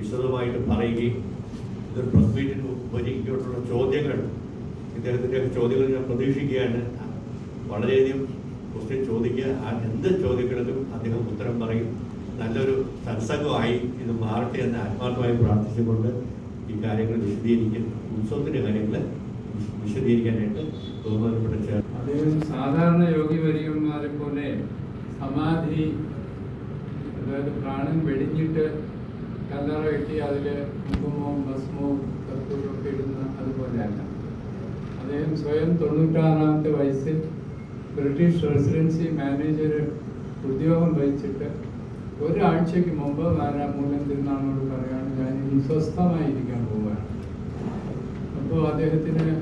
വിശദമായിട്ട് പറയുകയും ഇതൊരു പ്രസ് മീറ്റിന് ചോദ്യങ്ങൾ ഇദ്ദേഹത്തിന്റെ ചോദ്യങ്ങൾ ഞാൻ പ്രതീക്ഷിക്കുകയാണ്. വളരെയധികം ക്വസ്റ്റ്യൻ ചോദിക്കുക. എന്ത് ചോദ്യങ്ങൾക്കും അദ്ദേഹം ഉത്തരം പറയും. നല്ലൊരു സത്സംഗമായി ഇത് മാറട്ടെ എന്ന് ആത്മാർത്ഥമായി പ്രാർത്ഥിച്ചുകൊണ്ട് ഈ കാര്യങ്ങൾ വിശദീകരിക്കുന്നു ഉത്സവത്തിന്റെ കാര്യങ്ങൾ വിശദീകരിക്കാനായിട്ട് ബഹുമാനപ്പെട്ട ചേർ അദ്ദേഹം സാധാരണ യോഗി വര്യന്മാരെ പോലെ സമാധി അതായത് പ്രാണൻ വെടിഞ്ഞിട്ട് കല്ലറ കെട്ടി അതിൽ കുങ്കുമവും ഭസ്മവും കർപ്പൂരമൊക്കെ ഇടുന്ന അതുപോലെയല്ല. അദ്ദേഹം സ്വയം തൊണ്ണൂറ്റാറാമത്തെ വയസ്സിൽ ബ്രിട്ടീഷ് റെസിഡൻസി മാനേജർ ഉദ്യോഗം വഹിച്ചിട്ട് ഒരാഴ്ചയ്ക്ക് മുമ്പ് നാരാമൂലം തിരുനാളിനോട് പറയാണ് ഞാൻ ഇനി സ്വസ്ഥമായിരിക്കാൻ പോവുകയാണ്. അപ്പോൾ അദ്ദേഹത്തിന്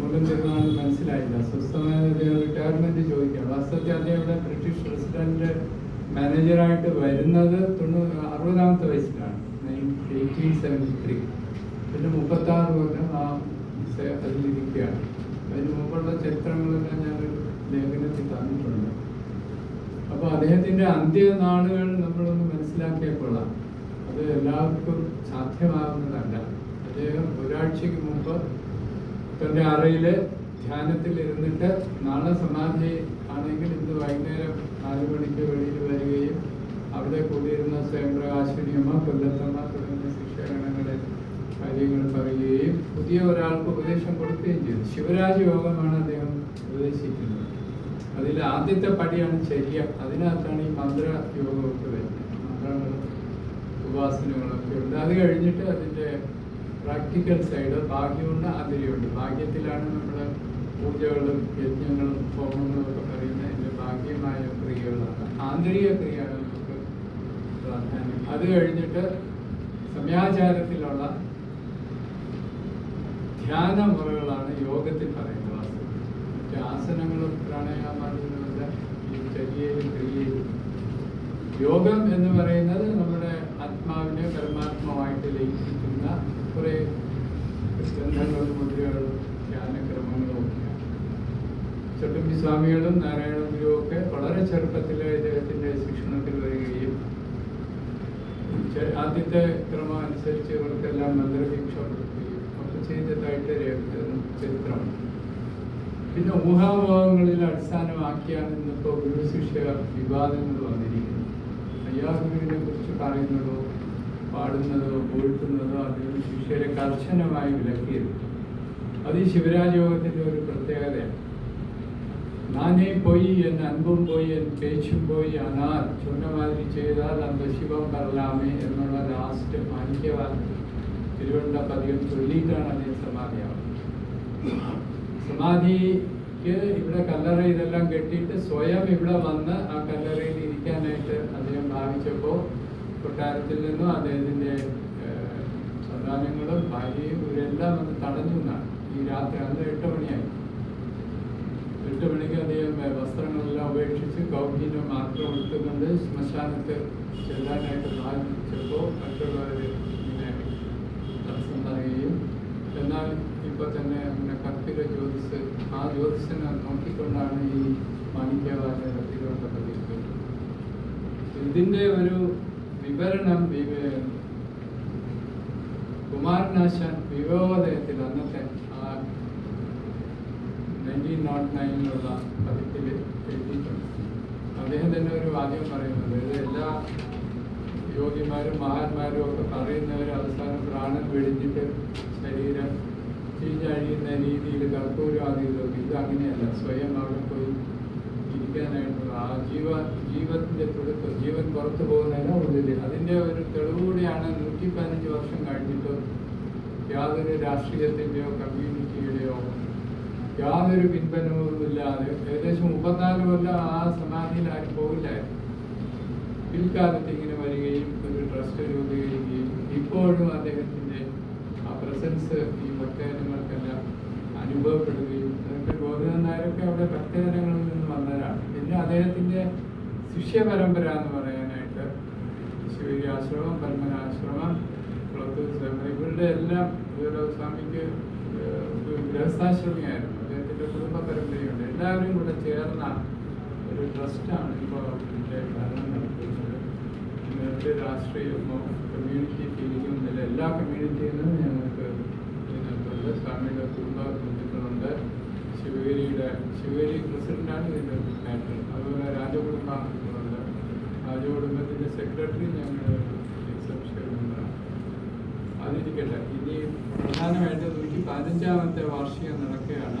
മൂലം തിരുനാൾ മനസ്സിലായില്ല. സ്വസ്ഥമായ അദ്ദേഹം റിട്ടയർമെന്റ് ചോദിക്കുക. വാസ്തവത്തിൽ അദ്ദേഹം ബ്രിട്ടീഷ് പ്രസിഡന്റ് മാനേജറായിട്ട് വരുന്നത് തൊണ്ണൂ അറുപതാമത്തെ വയസ്സിലാണ്. Eighteen seventy three. പിന്നെ മുപ്പത്താറ് കൊല്ലം ആ അതിലിരിക്കുകയാണ്. അതിന് മുമ്പുള്ള ചരിത്രങ്ങളെല്ലാം ഞാൻ ലേഖനത്തിൽ തന്നിട്ടുണ്ട്. അപ്പോൾ അദ്ദേഹത്തിന്റെ അന്ത്യനാളുകൾ നമ്മളൊന്ന് മനസ്സിലാക്കിയാൽ കൊള്ളാം അത് എല്ലാവർക്കും സാധ്യമാകുന്നതല്ല. അദ്ദേഹം ഒരാഴ്ചക്ക് മുമ്പ് തന്റെ അറയിൽ ധ്യാനത്തിൽ ഇരുന്നിട്ട് നാളെ സമാധി ആണെങ്കിൽ ഇന്ന് വൈകുന്നേരം നാല് മണിക്ക് വെളിയിൽ വരികയും അവിടെ കൂടിയിരുന്ന സ്വയംപ്രകാശിനിയമ്മ കൊല്ലത്തമ്മ തുടങ്ങിയ ശിക്ഷകണങ്ങളെ കാര്യങ്ങൾ പറയുകയും പുതിയ ഒരാൾക്ക് ഉപദേശം കൊടുക്കുകയും ചെയ്തു. ശിവരാജ് യോഗമാണ് അദ്ദേഹം ഉപദേശിക്കുന്നത്. അതിൽ ആദ്യത്തെ പടിയാണ് ചര്യ. അതിനകത്താണ് ഈ മന്ത്ര യോഗമൊക്കെ വരുന്നത്. മന്ത്രങ്ങളും ഉപാസനകളൊക്കെ ഉണ്ട്. അത് കഴിഞ്ഞിട്ട് അതിന്റെ പ്രാക്ടിക്കൽ സൈഡ് ഭാഗ്യമുണ്ട് അതിരിയുണ്ട് ഭാഗ്യത്തിലാണ് നമ്മൾ പൂജകളും യജ്ഞങ്ങളും ഹോമങ്ങളും ഒക്കെ പറയുന്ന എന്റെ ഭാഗ്യമായ ക്രിയകളാണ്. ആന്തരിക ക്രിയയാണ് നമുക്ക് പ്രാധാന്യം. അത് കഴിഞ്ഞിട്ട് സമയാചാരത്തിലുള്ള ധ്യാന മുറകളാണ് യോഗത്തിൽ പറയുന്നത്. മറ്റ് ആസനങ്ങളും പ്രാണായാമങ്ങളുമല്ല ഈ ചര്യയിലും ക്രിയയിലും. യോഗം എന്ന് പറയുന്നത് നമ്മുടെ ആത്മാവിനെ പരമാത്മാവായിട്ട് ലയിപ്പിക്കുന്ന കുറേ ഗ്രന്ഥങ്ങളും മുദ്രകളും ധ്യാനക്രമങ്ങളും ചട്ടമ്പി സ്വാമികളും നാരായണ ഗുരുവും ഒക്കെ വളരെ ചെറുപ്പത്തിലെ ഇദ്ദേഹത്തിന്റെ ശിക്ഷണത്തിൽ വരികയും ആദ്യത്തെ ക്രമം അനുസരിച്ച് ഇവർക്കെല്ലാം മന്ത്രശിക്ഷ കൊടുക്കുകയും ഒക്കെ ചെയ്തതായിട്ട് രേഖ- ചരിത്രം. പിന്നെ ഊഹാമോഹങ്ങളിൽ അടിസ്ഥാനമാക്കിയാണ് ഇന്നിപ്പോൾ ഗുരു ശിക്ഷ വിവാദങ്ങൾ വന്നിരിക്കുന്നത്. അയ്യാഗുരുവിനെ കുറിച്ച് പറയുന്നതോ പാടുന്നതോ പൂഴ്ത്തുന്നതോ അതിൽ ശിഷ്യരെ കർശനമായി വിലക്കിയത് അത് ഈ ശിവരാജയോഗത്തിന്റെ ഒരു പ്രത്യേകതയാണ്. നാനേ പോയി എൻ അൻപും പോയി എൻ പേച്ചും പോയി അനാർ மாதிரி ചെയ്താൽ അന്ത ശിവം പറലാമേ എന്നുള്ള ലാസ്റ്റ് മാണിക്യവാദം തിരുവനന്ത പതികം ചൊല്ലിയിട്ടാണ് അദ്ദേഹം സമാധിയാവുന്നത് സമാധിക്ക് ഇവിടെ കല്ലറ ഇതെല്ലാം കെട്ടിയിട്ട് സ്വയം ഇവിടെ വന്ന് ആ കല്ലറയിൽ ഇരിക്കാനായിട്ട് അദ്ദേഹം ഭാവിച്ചപ്പോൾ കൊട്ടാരത്തിൽ നിന്നും അദ്ദേഹത്തിന്റെ സന്താനങ്ങളും ഭാര്യയും ഇവരെല്ലാം വന്ന് തടഞ്ഞു എന്നാണ്. ഈ രാത്രി അന്ന് എട്ട് മണിയായി. മണിക്ക് അദ്ദേഹം വസ്ത്രങ്ങളെല്ലാം ഉപേക്ഷിച്ച് കൗകീനം മാത്രം എടുത്തുകൊണ്ട് ശ്മശാനത്ത് ചെല്ലാനായിട്ട് സാധിച്ചപ്പോൾ മറ്റുള്ളവർ ഇങ്ങനെ തടസ്സം പറയുകയും എന്നാൽ ഇപ്പോൾ തന്നെ അങ്ങനെ കത്തിക ജ്യോതിസ് ആ ജ്യോതിസിനെ നോക്കിക്കൊണ്ടാണ് ഈ മാണിക്യവാചക തിരുവനന്തപുരത്തിൽ ഇതിന്റെ ഒരു വിവരണം വിവ- കുമാരനാശാൻ വിവോദയത്തിൽ അന്നത്തെ ആ നയന്റീൻ നോട്ട് നയനിലുള്ള പതിപ്പിൽ എഴുതിയിട്ടുണ്ട്. അദ്ദേഹം തന്നെ ഒരു വാദ്യം പറയുന്നത് എല്ലാ യോഗിമാരും മഹാന്മാരും ഒക്കെ പറയുന്നവർ അവസാനം പ്രാണൻ വെടിഞ്ഞിട്ട് ശരീരം ചീഞ്ഞഴിയുന്ന രീതിയിൽ കർപ്പൂരാദികളൊക്കെ ഇത് അങ്ങനെയല്ല. സ്വയം അവിടെ പോയി ഇരിക്കാനായിട്ടുള്ള ആ ജീവ ജീവത്തിന്റെ തുടുപ്പ് ജീവൻ പുറത്തു പോകുന്നതിന് ഉള്ളിൽ അതിന്റെ ഒരു തെളിവുകൂടിയാണ് നൂറ്റി പതിനഞ്ച് വർഷം കഴിഞ്ഞിട്ട് യാതൊരു രാഷ്ട്രീയത്തിന്റെയോ കമ്മ്യൂണിറ്റിയുടെയോ യാതൊരു പിൻബലവും ഇല്ലാതെ ഏകദേശം മുപ്പത്തിനാല് കൊല്ലം ആ സമാധിയിൽ ആരും പോകില്ലായിരുന്നു പിൽക്കാലത്ത് ഇങ്ങനെ വരികയും ഒരു ട്രസ്റ്റ് രൂപീകരിക്കുകയും ഇപ്പോഴും അദ്ദേഹത്തിന്റെ ആ പ്രസൻസ് ഈ ഭക്തജനങ്ങൾക്കെല്ലാം അനുഭവപ്പെടുകയും അതൊക്കെ ഗോവിന്ദൻ നായരൊക്കെ അവിടെ ഭക്തജനങ്ങളിൽ നിന്ന് വന്നവരാണ് പിന്നെ അദ്ദേഹത്തിന്റെ ശിഷ്യ പരമ്പര എന്ന് പറയാനായിട്ട് ശിവരി ആശ്രമം പരമനാശ്രമം കുളത്തൂർ ഇവരുടെ എല്ലാം ഗുരുദേവസ്വാമിക്ക് ഗൃഹസ്ഥാശ്രമിയായിരുന്നു കുടുംബ പരമ്പരയുണ്ട് എല്ലാവരും കൂടെ ചേർന്ന ഒരു ട്രസ്റ്റാണ് ഇപ്പോൾ ഇതിന്റെ ഭരണം നടത്തുന്നത് രാഷ്ട്രീയമോ കമ്മ്യൂണിറ്റി ഫീലിംഗും ഇല്ല എല്ലാ കമ്മ്യൂണിറ്റിയിൽ നിന്നും ഞങ്ങൾക്ക് ഇതിനകത്തുണ്ട്. സ്വാമിയുടെ കുടുംബ ബന്ധുക്കളുണ്ട് ശിവഗിരിയുടെ ശിവഗിരി പ്രസിഡന്റാണ് ഇതിന്റെ മാറ്റർ അതുപോലെ രാജകുടുംബ അംഗങ്ങളുണ്ട് രാജകുടുംബത്തിന്റെ സെക്രട്ടറി ഞങ്ങൾ അതിരിക്കട്ടെ. ഇനി പ്രധാനമായിട്ട് നൂറ്റി പതിനഞ്ചാമത്തെ വാർഷികം നടക്കുകയാണ്.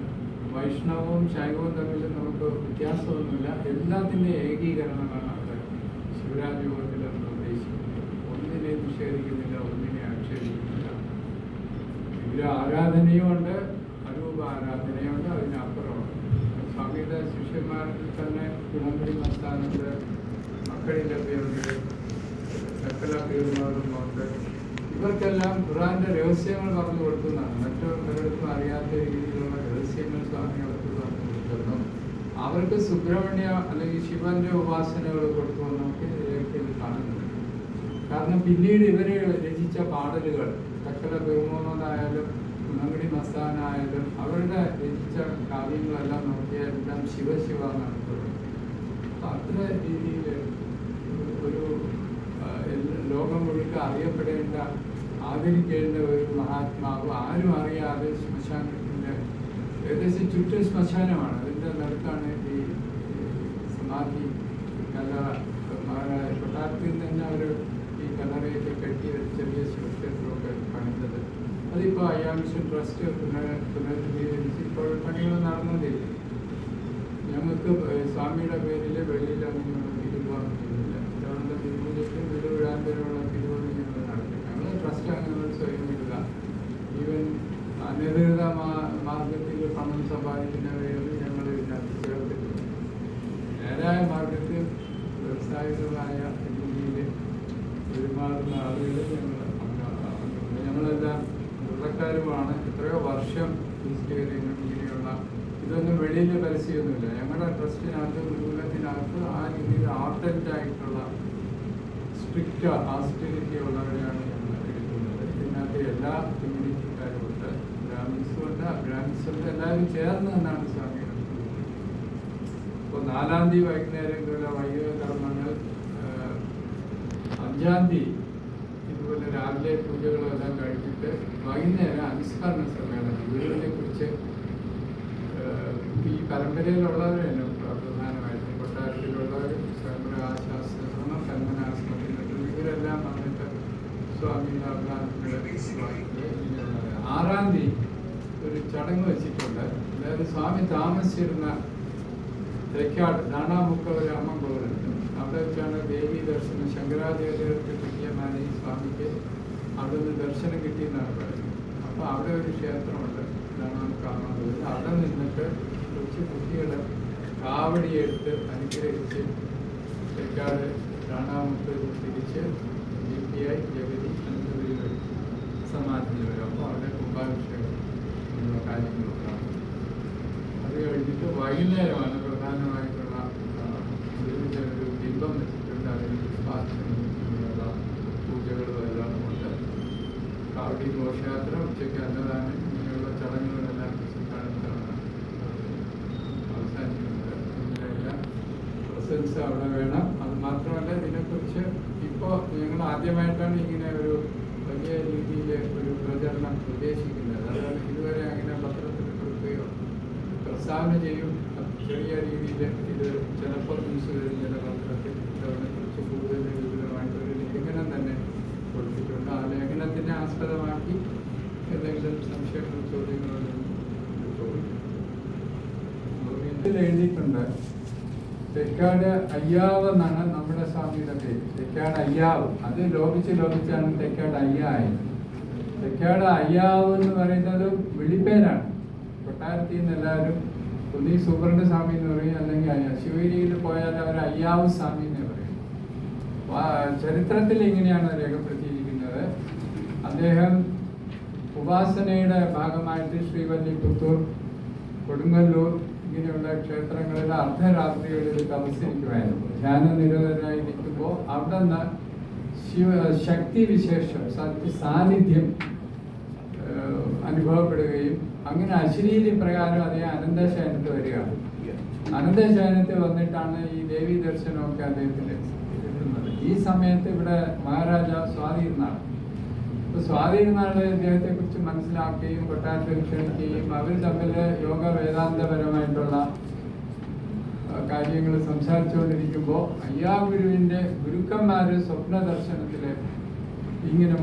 വൈഷ്ണവവും ശൈവവും തമ്മിൽ നമുക്ക് വ്യത്യാസമൊന്നുമില്ല. എല്ലാത്തിന്റെ ഏകീകരണമാണ് അവിടെ. ശിവരാജ് നമ്മൾ ഉദ്ദേശിക്കുന്നത്. ഒന്നിനെ നിഷേധിക്കുന്നില്ല ഒന്നിനെ ആക്ഷേപിക്കുന്നില്ല. ഇതിൽ ആരാധനയുമുണ്ട് അരൂപ ആരാധനയുണ്ട് അതിനപ്പുറമുണ്ട് സ്വാമിയുടെ ശിഷ്യന്മാരിൽ തന്നെ ഗുണമുടി നടത്താനുണ്ട് മക്കളിന്റെ പേരുണ്ട് ചക്കല പേരുന്നവരുമുണ്ട് ഇവർക്കെല്ലാം ഖുറാന്റെ രഹസ്യങ്ങൾ പറഞ്ഞു കൊടുക്കുന്നതാണ്. മറ്റു പലർക്കും അറിയാത്ത രീതിയിലുള്ള അവർക്ക് സുബ്രഹ്മണ്യ അല്ലെങ്കിൽ ശിവന്റെ ഉപാസനകൾ കൊടുക്കുമെന്നൊക്കെ രേഖയിൽ കാണുന്നുണ്ട്. കാരണം പിന്നീട് ഇവർ രചിച്ച പാടലുകൾ കക്കല ബഹുമുഹമ്മദായാലും കുന്നംകുടി മസ്താനായാലും അവരുടെ രചിച്ച കാവ്യങ്ങളെല്ലാം നോക്കിയാൽ എല്ലാം ശിവശിവ എന്നാണ് അത്ര രീതിയിൽ ഒരു ലോകം അറിയപ്പെടേണ്ട ആദരിക്കേണ്ട ഒരു മഹാത്മാവ് ആരും അറിയാതെ ശ്മശാനത്തിന്റെ ഏകദേശം ചുറ്റും ശ്മശാനമാണ്. അതിന്റെ നടുക്കാണ് ഈ സമാധി കല കൊട്ടാരത്തിൽ തന്നെ അവർ ഈ കലറയൊക്കെ കെട്ടി ഒരു ചെറിയ ശിവക്ഷേത്രമൊക്കെ പണിതത്. അതിപ്പോൾ അയ്യാമിഷൻ ട്രസ്റ്റ് പുനർ പുനരുദ്ധീകരിച്ച് ഇപ്പോൾ പണികൾ നടന്നതില്ല ഞങ്ങൾക്ക് സ്വാമിയുടെ പേരിൽ വെളിയിൽ അങ്ങനെയുള്ള തിരുമൂലയ്ക്ക് വീട് വിടാൻ പേരുള്ള പിരിവുകൾ വ്യവസായികളായ രീതിയിൽ പെരുമാറുന്ന ആളുകൾ ഞങ്ങൾ ഞങ്ങളെല്ലാം വെള്ളക്കാരുമാണ്. എത്രയോ വർഷം കാര്യങ്ങൾ ഇങ്ങനെയുള്ള ഇതൊന്നും വെളിയിൽ പരസ്യമൊന്നുമില്ല. ഞങ്ങളുടെ ട്രസ്റ്റിനകത്ത് ഗുരുകുലത്തിനകത്ത് ആ രീതിയിൽ ആർട്ടന്റ് ആയിട്ടുള്ള സ്ട്രിക്റ്റ് ആസ്റ്റിരിറ്റി ഉള്ളവരെയാണ് ഞങ്ങൾ എടുക്കുന്നത്. ഇതിനകത്ത് എല്ലാ കമ്മ്യൂണിറ്റിക്കാരും ഉണ്ട്. ബ്രാഹ്മിൻസും ഉണ്ട് ബ്രാഹ്മിൻസ് ഉണ്ട്. എല്ലാവരും ചേർന്ന് തന്നെയാണ് സ്വാമി ഇപ്പോൾ നാലാം തീയതി വൈകുന്നേരം വൈദിക കർമ്മങ്ങൾ അഞ്ചാം തീയതി ഇതുപോലെ രാവിലെ പൂജകളെല്ലാം കഴിഞ്ഞിട്ട് വൈകുന്നേരം അനുസ്മരണ സമ്മേളനം വീടുകളെ കുറിച്ച് ഈ പരമ്പരയിലുള്ളവർ തന്നെ പ്രധാനമായിട്ടും കൊട്ടാരത്തിലുള്ളവരും സ്വയംപ്രകാശാശ്രമം കന്മനാശ്രമത്തിലും ഇവരെല്ലാം വന്നിട്ട് സ്വാമി ആറാം തീയതി ഒരു ചടങ്ങ് വെച്ചിട്ടുണ്ട്. അതായത് സ്വാമി താമസിച്ചിരുന്ന തേക്കാട് നാണാമുക്കവര് അമ്മ കോവിലുണ്ട് അവിടെ വെച്ചാണ് ദേവി ദർശനം ശങ്കരാചാര്യർക്ക് കിട്ടിയ മാനേജ് സ്വാമിക്ക് അവിടെ നിന്ന് ദർശനം കിട്ടിയെന്നാണ് പറയുന്നത്. അപ്പോൾ അവിടെ ഒരു ക്ഷേത്രമുണ്ട്. ഇതാണ് കോവിൽ അവിടെ നിന്നിട്ട് കൊച്ചു കുട്ടികളെ കാവടിയെടുത്ത് അനുഗ്രഹിച്ച് തെക്കാട് നാണാമുക്ക് തിരിച്ച് G P I Jagathy Ananthapuri സമാധിയിൽ വരും. അപ്പോൾ അവിടെ കുംഭാഭിഷേകം കാര്യങ്ങളൊക്കെ അത് കഴിഞ്ഞിട്ട് വൈകുന്നേരമാണ് പ്രധാനമായിട്ടുള്ള ആ, ഇതിന്റെ ഒരു ബിംബം വെച്ചിട്ടുണ്ട് അതിന് പുഷ്പാർച്ചനയുള്ള പൂജകളും എല്ലാം ഉണ്ട് കാവടി ഘോഷയാത്ര ഉച്ചയ്ക്ക് അന്നദാനം ഇങ്ങനെയുള്ള ചടങ്ങുകളെല്ലാം ഇത്തവണ അവസാനിക്കുന്നത്. ഇതിനെല്ലാം പ്രസൻസ് അവിടെ വേണം. അത് മാത്രമല്ല ഇതിനെക്കുറിച്ച് ഇപ്പോൾ ഞങ്ങൾ ആദ്യമായിട്ടാണ് ഇങ്ങനെ ഒരു വലിയ രീതിയിൽ ഒരു പ്രചരണം ഉദ്ദേശിക്കുന്നത്. അതാണ് ഇതുവരെ അങ്ങനെ പത്രത്തിൽ കൊടുക്കുകയോ പ്രസ്താവന ചെയ്യും. ചെറിയ രീതിയിൽ ഇത് ചിലപ്പോൾ ന്യൂസ് വരുന്ന ചില പത്രത്തിൽ അതിനെക്കുറിച്ച് കൂടുതൽ ആ ലേഖനത്തിനെ ആസ്പദമാക്കി എന്തെങ്കിലും സംശയങ്ങളും ചോദ്യങ്ങളും എഴുതിയിട്ടുണ്ട്. തെക്കാട് അയ്യാവ് എന്നാണ് നമ്മുടെ സ്വാമിയുടെ പേര്. തെക്കാട് അയ്യാവ്. അത് ലോപിച്ച് ലോപിച്ചാണ് തെക്കാട് അയ്യായത് തെക്കാട് അയ്യാവ് എന്ന് പറയുന്നത് വിളിപ്പേരാണ്. കൊട്ടാരത്തിൽ നിന്ന് എല്ലാവരും ഒന്നീ സുബ്രഹ്മണ്യ സ്വാമി എന്ന് പറയും അല്ലെങ്കിൽ അയ്യ- ശിവഗിരിയിൽ പോയാൽ അവർ അയ്യാവ് സ്വാമി എന്ന് പറയും. ചരിത്രത്തിൽ ഇങ്ങനെയാണ് രേഖപ്പെടുത്തിയിരിക്കുന്നത്. അദ്ദേഹം ഉപാസനയുടെ ഭാഗമായിട്ട് ശ്രീവല്ലിപുത്തൂർ കൊടുങ്ങല്ലൂർ ഇങ്ങനെയുള്ള ക്ഷേത്രങ്ങളിൽ അർദ്ധരാത്രികളിൽ തപസ്സിരിക്കുമായിരുന്നു ധ്യാന നിരോധനായി നിൽക്കുമ്പോൾ അവിടെ നിന്ന് ശിവ ശക്തി വിശേഷം സാന്നിധ്യം അനുഭവപ്പെടുകയും അങ്ങനെ അശരീരി പ്രകാരം അദ്ദേഹം അനന്തശയനത്ത് വരികയാണ്. അനന്തശയനത്തിൽ വന്നിട്ടാണ് ഈ ദേവി ദർശനമൊക്കെ അദ്ദേഹത്തിന് കിട്ടുന്നത്. ഈ സമയത്ത് ഇവിടെ മഹാരാജ സ്വാധീനാണ് അപ്പൊ സ്വാധീനാണ് ഇദ്ദേഹത്തെ കുറിച്ച് മനസ്സിലാക്കുകയും കൊട്ടാരത്തിൽ ക്ഷണിക്കുകയും അവർ തമ്മിൽ യോഗ വേദാന്തപരമായിട്ടുള്ള കാര്യങ്ങൾ സംസാരിച്ചുകൊണ്ടിരിക്കുമ്പോൾ അയ്യാഗുരുവിന്റെ ഗുരുക്കന്മാര് സ്വപ്ന ദർശനത്തിൽ ഇങ്ങനെ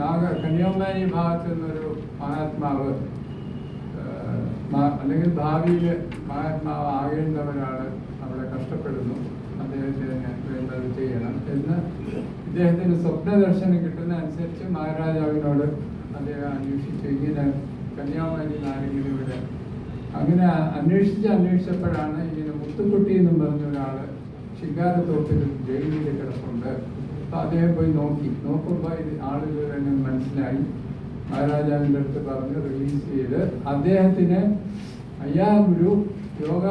നാഗ കന്യാകുമാരി ഭാഗത്ത് നിന്നൊരു മഹാത്മാവ് അല്ലെങ്കിൽ ഭാവിയിൽ മഹാത്മാവ് ആകേണ്ടവരാണ് അവിടെ കഷ്ടപ്പെടുന്നു. അദ്ദേഹത്തിന് വേണ്ടത് ചെയ്യണം എന്ന് ഇദ്ദേഹത്തിന് സ്വപ്ന ദർശനം കിട്ടുന്ന അനുസരിച്ച് മഹാരാജാവിനോട് അദ്ദേഹം അന്വേഷിച്ചു ഇങ്ങനെ കന്യാകുമാരി ആരെങ്കിലും ഇവിടെ അങ്ങനെ അന്വേഷിച്ച് അന്വേഷിച്ചപ്പോഴാണ് ഇങ്ങനെ മുത്തുക്കുട്ടി എന്നും പറഞ്ഞ ഒരാൾ ശിങ്കാരത്തോപ്പിൽ ജയിലിൽ കിടപ്പുണ്ട്. അപ്പൊ അദ്ദേഹം പോയി നോക്കി. നോക്കുമ്പോൾ ആളുകൾ തന്നെ മനസ്സിലായി. മഹാരാജാവിന്റെ അടുത്ത് പറഞ്ഞ് റിലീസ് ചെയ്ത് അദ്ദേഹത്തിന് അയ്യാ ഗുരു യോഗ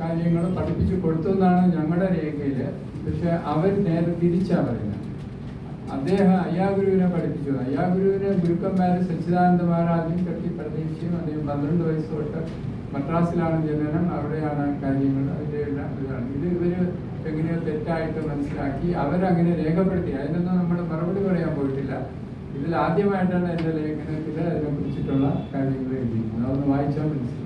കാര്യങ്ങൾ പഠിപ്പിച്ചു കൊടുത്തു എന്നാണ് ഞങ്ങളുടെ രേഖയിൽ പക്ഷെ അവർ നേരെ തിരിച്ചാ പറയുന്നത് അദ്ദേഹം അയ്യാഗുരുവിനെ പഠിപ്പിച്ചു. അയ്യാഗുരുവിനെ ഗുരുക്കന്മാർ സച്ചിദാനന്ദ മഹാരാജും കെട്ടി പ്രതീക്ഷയും അദ്ദേഹം പന്ത്രണ്ട് വയസ്സ് തൊട്ട് മദ്രാസിലാണ് ജനനം. അവിടെയാണ് കാര്യങ്ങൾ അതിന്റെ എല്ലാം ഇതാണ്. ഇത് ഇവർ എങ്ങനെയോ തെറ്റായിട്ട് മനസ്സിലാക്കി അവരങ്ങനെ രേഖപ്പെടുത്തി. അതിനൊന്നും നമ്മൾ മറുപടി പറയാൻ പോയിട്ടില്ല. ഇതിൽ ആദ്യമായിട്ടാണ് എന്റെ ലേഖനത്തിൽ അതിനെ കുറിച്ചിട്ടുള്ള കാര്യങ്ങൾ എഴുതിയിരിക്കുന്നത്. അതൊന്ന് വായിച്ചാൽ മനസ്സിലാവും.